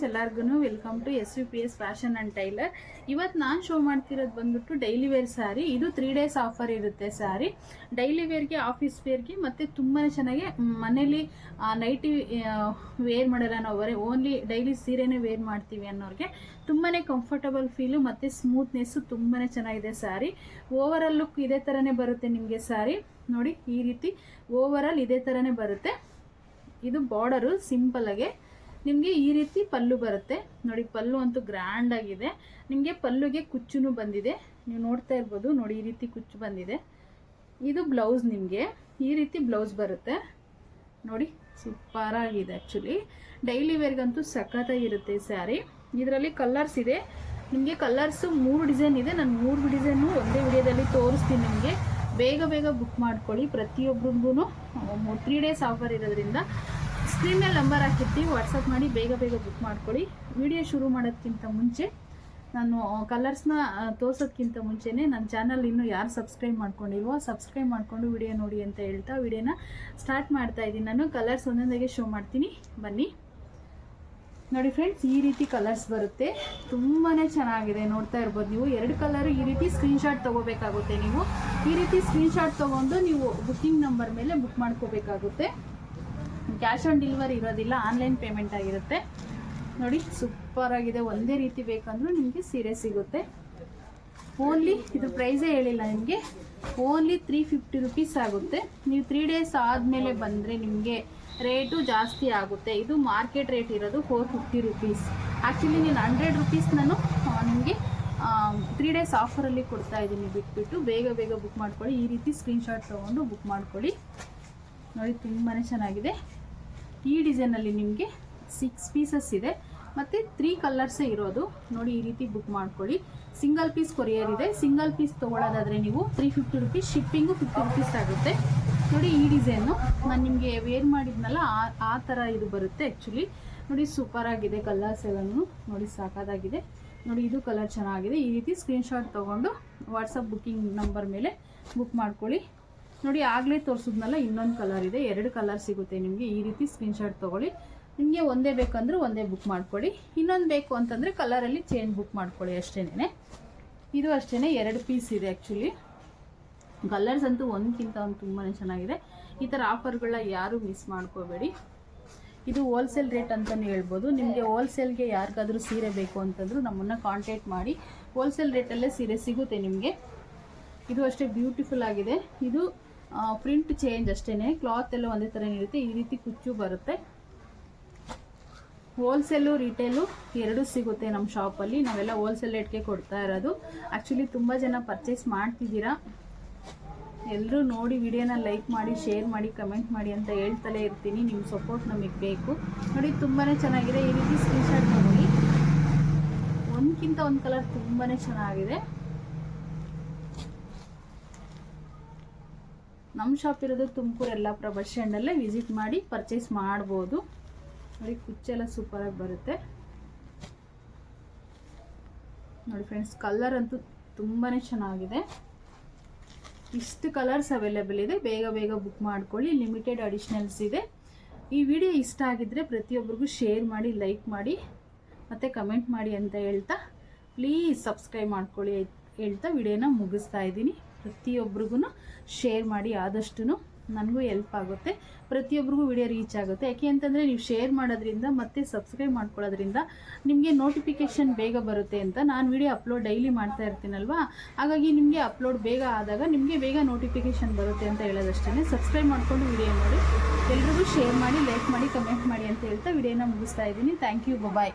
Friends ಎಲ್ಲರಿಗೂ welcome to S U P S fashion and tailor ಇವತ್ತು ನಾನು show ಮಾಡ್ತಿರೋದು ಬಂದ್ಬಿಟ್ಟು ಡೈಲಿ ವೇರ್ ಸ್ಯಾರಿ ಇದು ತ್ರೀ ಡೇಸ್ ಆಫರ್ ಇರುತ್ತೆ ಸ್ಯಾರಿ ಡೈಲಿ ವೇರ್ಗೆ ಆಫೀಸ್ ವೇರ್ಗೆ ಮತ್ತು ತುಂಬಾ ಚೆನ್ನಾಗಿ ಮನೇಲಿ ನೈಟಿ ವೇರ್ ಮಾಡಲ್ಲ ನಾವು ಓನ್ಲಿ ಡೈಲಿ ಸೀರೆನೇ ವೇರ್ ಮಾಡ್ತೀವಿ ಅನ್ನೋರಿಗೆ ತುಂಬಾ ಕಂಫರ್ಟಬಲ್ ಫೀಲು ಮತ್ತು ಸ್ಮೂತ್ನೆಸ್ಸು ತುಂಬಾ ಚೆನ್ನಾಗಿದೆ ಸ್ಯಾರಿ ಓವರಾಲ್ ಲುಕ್ ಇದೇ ಥರನೇ ಬರುತ್ತೆ ನಿಮಗೆ ಸ್ಯಾರಿ ನೋಡಿ ಈ ರೀತಿ ಓವರಾಲ್ ಇದೇ ಥರನೇ ಬರುತ್ತೆ. ಇದು ಬಾರ್ಡರು ಸಿಂಪಲ್ಲಾಗೆ ನಿಮಗೆ ಈ ರೀತಿ ಪಲ್ಲು ಬರುತ್ತೆ. ನೋಡಿ, ಪಲ್ಲು ಅಂತೂ ಗ್ರ್ಯಾಂಡ್ ಆಗಿದೆ. ನಿಮಗೆ ಪಲ್ಲುಗೆ ಕುಚ್ಚುನು ಬಂದಿದೆ. ನೀವು ನೋಡ್ತಾ ಇರ್ಬೋದು, ನೋಡಿ, ಈ ರೀತಿ ಕುಚ್ಚು ಬಂದಿದೆ. ಇದು ಬ್ಲೌಸ್ ನಿಮಗೆ. ಈ ರೀತಿ ಬ್ಲೌಸ್ ಬರುತ್ತೆ. ನೋಡಿ ಸೂಪರ್ ಆಗಿದೆ ಆ್ಯಕ್ಚುಲಿ ಡೈಲಿ ವೇರ್ಗಂತೂ ಸಖತ್ತಾಗಿರುತ್ತೆ ಈ ಸ್ಯಾರಿ ಇದರಲ್ಲಿ ಕಲರ್ಸ್ ಇದೆ. ನಿಮಗೆ ಕಲರ್ಸು ಮೂರು ಡಿಸೈನ್ ಇದೆ. ನಾನು ಮೂರು ಡಿಸೈನು ಒಂದೇ ವಿಡಿಯೋದಲ್ಲಿ ತೋರಿಸ್ತೀನಿ ನಿಮಗೆ. ಬೇಗ ಬೇಗ ಬುಕ್ ಮಾಡ್ಕೊಳ್ಳಿ. ಪ್ರತಿಯೊಬ್ಬರಿಗೂ ತ್ರೀ ಡೇಸ್ ಆಫರ್ ಇರೋದ್ರಿಂದ ಸ್ಕ್ರೀನ್ ಮೇಲೆ ನಂಬರ್ ಹಾಕಿರ್ತೀವಿ ವಾಟ್ಸಪ್ ಮಾಡಿ ಬೇಗ ಬೇಗ ಬುಕ್ ಮಾಡ್ಕೊಳ್ಳಿ. ವಿಡಿಯೋ ಶುರು ಮಾಡೋದಕ್ಕಿಂತ ಮುಂಚೆ ನಾನು ಕಲರ್ಸ್ನ ತೋರ್ಸೋದಕ್ಕಿಂತ ಮುಂಚೆನೇ ನನ್ನ ಚಾನಲ್ ಇನ್ನೂ ಯಾರು ಸಬ್ಸ್ಕ್ರೈಬ್ ಮಾಡ್ಕೊಂಡಿಲ್ವೋ ಸಬ್ಸ್ಕ್ರೈಬ್ ಮಾಡಿಕೊಂಡು ವಿಡಿಯೋ ನೋಡಿ ಅಂತ ಹೇಳ್ತಾ ವಿಡಿಯೋನ ಸ್ಟಾರ್ಟ್ ಮಾಡ್ತಾ ಇದ್ದೀನಿ. ನಾನು ಕಲರ್ಸ್ ಒಂದೊಂದಾಗೆ ಶೋ ಮಾಡ್ತೀನಿ. ಬನ್ನಿ. ನೋಡಿ ಫ್ರೆಂಡ್ಸ್ ಈ ರೀತಿ ಕಲರ್ಸ್ ಬರುತ್ತೆ. ತುಂಬಾ ಚೆನ್ನಾಗಿದೆ. ನೋಡ್ತಾ ಇರ್ಬೋದು ನೀವು. ಎರಡು ಕಲರ್ ಈ ರೀತಿ ಸ್ಕ್ರೀನ್ಶಾಟ್ ತೊಗೋಬೇಕಾಗುತ್ತೆ ನೀವು. ಈ ರೀತಿ ಸ್ಕ್ರೀನ್ಶಾಟ್ ತೊಗೊಂಡು ನೀವು ಬುಕ್ಕಿಂಗ್ ನಂಬರ್ ಮೇಲೆ ಬುಕ್ ಮಾಡ್ಕೋಬೇಕಾಗುತ್ತೆ. ಕ್ಯಾಶ್ ಆನ್ ಡೆಲಿವರಿ ಇರೋದಿಲ್ಲ, ಆನ್ಲೈನ್ ಪೇಮೆಂಟ್ ಆಗಿರುತ್ತೆ. ನೋಡಿ, ಸೂಪರ್ ಆಗಿದೆ. ಒಂದೇ ರೀತಿ ಬೇಕಂದ್ರೂ ನಿಮಗೆ ಸೀರೆ ಸಿಗುತ್ತೆ. ಓನ್ಲಿ, ಇದು ಪ್ರೈಸೇ ಹೇಳಿಲ್ಲ ನಿಮಗೆ. ಓನ್ಲಿ ತ್ರೀ ಫಿಫ್ಟಿ ರುಪೀಸ್ ಆಗುತ್ತೆ. ನೀವು ತ್ರೀ ಡೇಸ್ ಆದಮೇಲೆ ಬಂದರೆ ನಿಮಗೆ ರೇಟು ಜಾಸ್ತಿ ಆಗುತ್ತೆ. ಇದು ಮಾರ್ಕೆಟ್ ರೇಟ್ ಇರೋದು ಫೋರ್ ಫಿಫ್ಟಿ ರುಪೀಸ್ ಆ್ಯಕ್ಚುಲಿ ನೀನು ಹಂಡ್ರೆಡ್ ರುಪೀಸ್ ನಾನು ನಿಮಗೆ ತ್ರೀ ಡೇಸ್ ಆಫರಲ್ಲಿ ಕೊಡ್ತಾ ಇದ್ದೀನಿ. ಬಿಟ್ಬಿಟ್ಟು ಬೇಗ ಬೇಗ ಬುಕ್ ಮಾಡ್ಕೊಳ್ಳಿ. ಈ ರೀತಿ ಸ್ಕ್ರೀನ್ಶಾಟ್ ತೊಗೊಂಡು ಬುಕ್ ಮಾಡ್ಕೊಳ್ಳಿ. ನೋಡಿ ತುಂಬಾ ಚೆನ್ನಾಗಿದೆ. ಈ ಡಿಸೈನಲ್ಲಿ ನಿಮಗೆ ಸಿಕ್ಸ್ ಪೀಸಸ್ ಇದೆ. ಮತ್ತು ತ್ರೀ ಕಲರ್ಸೇ ಇರೋದು. ನೋಡಿ, ಈ ರೀತಿ ಬುಕ್ ಮಾಡ್ಕೊಳ್ಳಿ. ಸಿಂಗಲ್ ಪೀಸ್ ಕೊರಿಯರ್ ಇದೆ. ಸಿಂಗಲ್ ಪೀಸ್ ತೊಗೊಳ್ಳೋದಾದರೆ ನೀವು three fifty rupees shipping fifty rupees ಆಗುತ್ತೆ. ನೋಡಿ, ಈ ಡಿಸೈನು ನಾನು ನಿಮಗೆ ವೇರ್ ಮಾಡಿದ್ನಲ್ಲ, ಆ ಆ ಥರ ಇದು ಬರುತ್ತೆ ಆ್ಯಕ್ಚುಲಿ ನೋಡಿ ಸೂಪರ್ ಆಗಿದೆ ಕಲರ್ಸ್ ಎಲ್ಲನೂ. ನೋಡಿ, ಸಾಕಾದಾಗಿದೆ. ನೋಡಿ, ಇದು ಕಲರ್ ಚೆನ್ನಾಗಿದೆ. ಈ ರೀತಿ ಸ್ಕ್ರೀನ್ಶಾಟ್ ತೊಗೊಂಡು ವಾಟ್ಸಪ್ ಬುಕ್ಕಿಂಗ್ ನಂಬರ್ ಮೇಲೆ ಬುಕ್ ಮಾಡ್ಕೊಳ್ಳಿ. ನೋಡಿ, ಆಗಲೇ ತೋರಿಸಿದ್ನಲ್ಲ, ಇನ್ನೊಂದು ಕಲರ್ ಇದೆ. ಎರಡು ಕಲರ್ ಸಿಗುತ್ತೆ ನಿಮಗೆ. ಈ ರೀತಿ ಸ್ಕ್ರೀನ್ಶಾಟ್ ತೊಗೊಳ್ಳಿ. ನಿಮಗೆ ಒಂದೇ ಬೇಕಂದ್ರೆ ಒಂದೇ ಬುಕ್ ಮಾಡ್ಕೊಳ್ಳಿ. ಇನ್ನೊಂದು ಬೇಕು ಅಂತಂದರೆ ಕಲರಲ್ಲಿ ಚೇಂಜ್ ಬುಕ್ ಮಾಡ್ಕೊಳ್ಳಿ ಅಷ್ಟೇನೆ ಇದು ಅಷ್ಟೇ ಎರಡು ಪೀಸ್ ಇದೆ ಆ್ಯಕ್ಚುಲಿ ಕಲರ್ಸ್ ಅಂತೂ ಒಂದಕ್ಕಿಂತ ಒಂದು ತುಂಬಾ ಚೆನ್ನಾಗಿದೆ. ಈ ಥರ ಆಫರ್ಗಳನ್ನ ಯಾರೂ ಮಿಸ್ ಮಾಡ್ಕೋಬೇಡಿ. ಇದು ಹೋಲ್ಸೇಲ್ ರೇಟ್ ಅಂತಲೇ ಹೇಳ್ಬೋದು. ನಿಮಗೆ ಹೋಲ್ಸೇಲ್ಗೆ ಯಾರಿಗಾದರೂ ಸೀರೆ ಬೇಕು ಅಂತಂದರೂ ನಮ್ಮನ್ನು ಕಾಂಟ್ಯಾಕ್ಟ್ ಮಾಡಿ. ಹೋಲ್ಸೇಲ್ ರೇಟಲ್ಲೇ ಸೀರೆ ಸಿಗುತ್ತೆ ನಿಮಗೆ. ಇದು ಅಷ್ಟೇ ಬ್ಯೂಟಿಫುಲ್ ಆಗಿದೆ. ಇದು ಪ್ರಿಂಟ್ ಚೇಂಜ್ ಅಷ್ಟೇ ಕ್ಲಾತ್ ಎಲ್ಲ ಒಂದೇ ಥರ ಇರುತ್ತೆ. ಈ ರೀತಿ ಕುಚ್ಚು ಬರುತ್ತೆ. ಹೋಲ್ಸೇಲು ರಿಟೇಲು ಎರಡೂ ಸಿಗುತ್ತೆ ನಮ್ಮ ಶಾಪಲ್ಲಿ ನಾವೆಲ್ಲ ಹೋಲ್ಸೇಲ್ ರೇಟ್ಗೆ ಕೊಡ್ತಾ ಇರೋದು. ಆ್ಯಕ್ಚುಲಿ ತುಂಬ ಜನ ಪರ್ಚೇಸ್ ಮಾಡ್ತಿದ್ದೀರಾ. ಎಲ್ಲರೂ ನೋಡಿ ವಿಡಿಯೋನ ಲೈಕ್ ಮಾಡಿ ಶೇರ್ ಮಾಡಿ ಕಮೆಂಟ್ ಮಾಡಿ ಅಂತ ಹೇಳ್ತಲೇ ಇರ್ತೀನಿ. ನಿಮ್ಮ ಸಪೋರ್ಟ್ ನಮಗೆ ಬೇಕು. ನೋಡಿ ತುಂಬಾ ಚೆನ್ನಾಗಿದೆ. ಈ ರೀತಿ ಸ್ಕ್ರೀನ್ಶಾಟ್ ತಗೊಳ್ಳಿ. ಒಂದಕ್ಕಿಂತ ಒಂದು ಕಲರ್ ತುಂಬಾ ಚೆನ್ನಾಗಿದೆ. ನಮ್ಮ ಶಾಪ್ ಇರೋದು ತುಮಕೂರು ಯಲ್ಲಾಪುರ ಬಸ್ ಸ್ಟ್ಯಾಂಡಲ್ಲೇ ವಿಸಿಟ್ ಮಾಡಿ ಪರ್ಚೇಸ್ ಮಾಡ್ಬೋದು. ನೋಡಿ, ಕುಚ್ಚೆಲ್ಲ ಸೂಪರಾಗಿ ಬರುತ್ತೆ. ನೋಡಿ ಫ್ರೆಂಡ್ಸ್ ಕಲರ್ ಅಂತೂ ತುಂಬಾ ಚೆನ್ನಾಗಿದೆ. ಇಷ್ಟು ಕಲರ್ಸ್ ಅವೈಲೇಬಲ್ ಇದೆ. ಬೇಗ ಬೇಗ ಬುಕ್ ಮಾಡ್ಕೊಳ್ಳಿ. ಲಿಮಿಟೆಡ್ ಅಡಿಷ್ನಲ್ಸ್ ಇದೆ. ಈ ವಿಡಿಯೋ ಇಷ್ಟ ಆಗಿದ್ದರೆ ಪ್ರತಿಯೊಬ್ಬರಿಗೂ ಶೇರ್ ಮಾಡಿ ಲೈಕ್ ಮಾಡಿ, ಮತ್ತು ಕಮೆಂಟ್ ಮಾಡಿ ಅಂತ ಹೇಳ್ತಾ ಪ್ಲೀಸ್ ಸಬ್ಸ್ಕ್ರೈಬ್ ಮಾಡ್ಕೊಳ್ಳಿ ಹೇಳ್ತಾ ವಿಡಿಯೋನ ಮುಗಿಸ್ತಾ ಇದ್ದೀನಿ. ಪ್ರತಿಯೊಬ್ರಿಗೂ ಶೇರ್ ಮಾಡಿ ಆದಷ್ಟು ನನಗೂ ಹೆಲ್ಪ್ ಆಗುತ್ತೆ, ಪ್ರತಿಯೊಬ್ರಿಗೂ ವಿಡಿಯೋ ರೀಚ್ ಆಗುತ್ತೆ. ಯಾಕೆ ಅಂತಂದರೆ ನೀವು ಶೇರ್ ಮಾಡೋದ್ರಿಂದ ಮತ್ತು ಸಬ್ಸ್ಕ್ರೈಬ್ ಮಾಡ್ಕೊಳ್ಳೋದ್ರಿಂದ ನಿಮಗೆ ನೋಟಿಫಿಕೇಷನ್ ಬೇಗ ಬರುತ್ತೆ ಅಂತ ನಾನು ವಿಡಿಯೋ ಅಪ್ಲೋಡ್ ಡೈಲಿ ಮಾಡ್ತಾ ಇರ್ತೀನಲ್ವಾ? ಹಾಗಾಗಿ ನಿಮಗೆ ಅಪ್ಲೋಡ್ ಬೇಗ ಆದಾಗ ನಿಮಗೆ ಬೇಗ ನೋಟಿಫಿಕೇಷನ್ ಬರುತ್ತೆ ಅಂತ ಹೇಳೋದಷ್ಟೇ ಸಬ್ಸ್ಕ್ರೈಬ್ ಮಾಡಿಕೊಂಡು ವಿಡಿಯೋ ನೋಡಿ, ಎಲ್ರಿಗೂ ಶೇರ್ ಮಾಡಿ ಲೈಕ್ ಮಾಡಿ ಕಮೆಂಟ್ ಮಾಡಿ ಅಂತ ಹೇಳ್ತಾ ವಿಡಿಯೋನ ಮುಗಿಸ್ತಾ ಇದ್ದೀನಿ. Thank you bye